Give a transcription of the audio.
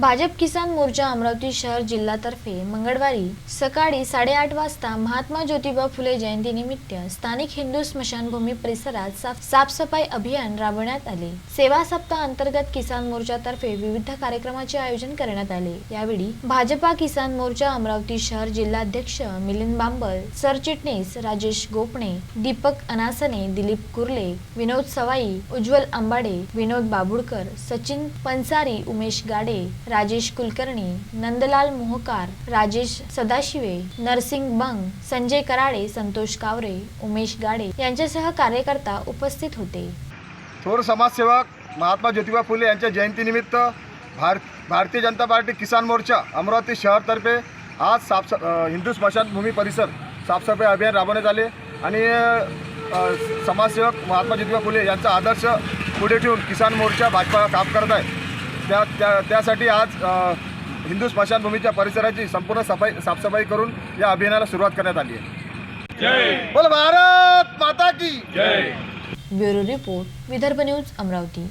भाजप किसान मोर्चा अमरावती शहर जिल्हातर्फे मंगळवारी सकाळी साडेआठ वाजता महात्मा ज्योतिबा फुले जयंतीनिमित्त स्थानिक हिंदू स्मशानभूमी परिसरात साफ साफसफाई अभियान राबवण्यात आले. सेवा सप्ताह अंतर्गत किसान मोर्चातर्फे विविध कार्यक्रमाचे आयोजन करण्यात आले. यावेळी भाजपा किसान मोर्चा अमरावती शहर जिल्हाध्यक्ष मिलिंद बांबल सरचिटणीस राजेश गोपणे दीपक अनासने दिलीप कुर्ले विनोद सवाई उज्ज्वल अंबाडे विनोद बाबुडकर सचिन पंसारी उमेश गाडे राजेश कुलकर्णी नंदलाल मोहकार राजेश सदाशिवे नरसिंग बंग संजय कराडे संतोष कावरे उमेश गाडे यांच्यासह कार्यकर्ता उपस्थित होते. थोर समाजसेवक महात्मा ज्योतिबा फुले यांच्या जयंतीनिमित्त भार भारतीय जनता पार्टी किसान मोर्चा अमरावती शहरतर्फे आज साफ हिंदू स्मशानभूमी परिसर साफसफाई अभियान राबवण्यात आले आणि समाजसेवक महात्मा ज्योतिबा फुले यांचा आदर्श पुढे ठेवून किसान मोर्चा भाजपा काम करत आहे. त्या त्या त्यासाठी आज हिंदू स्मशानभूमीच्या परिसराची संपूर्ण सफाई साफसफाई करून या अभियानाला सुरुवात करण्यात आली आहे. जय! बोल भारत माता की! जय! Bureau report Vidarbha news Amravati.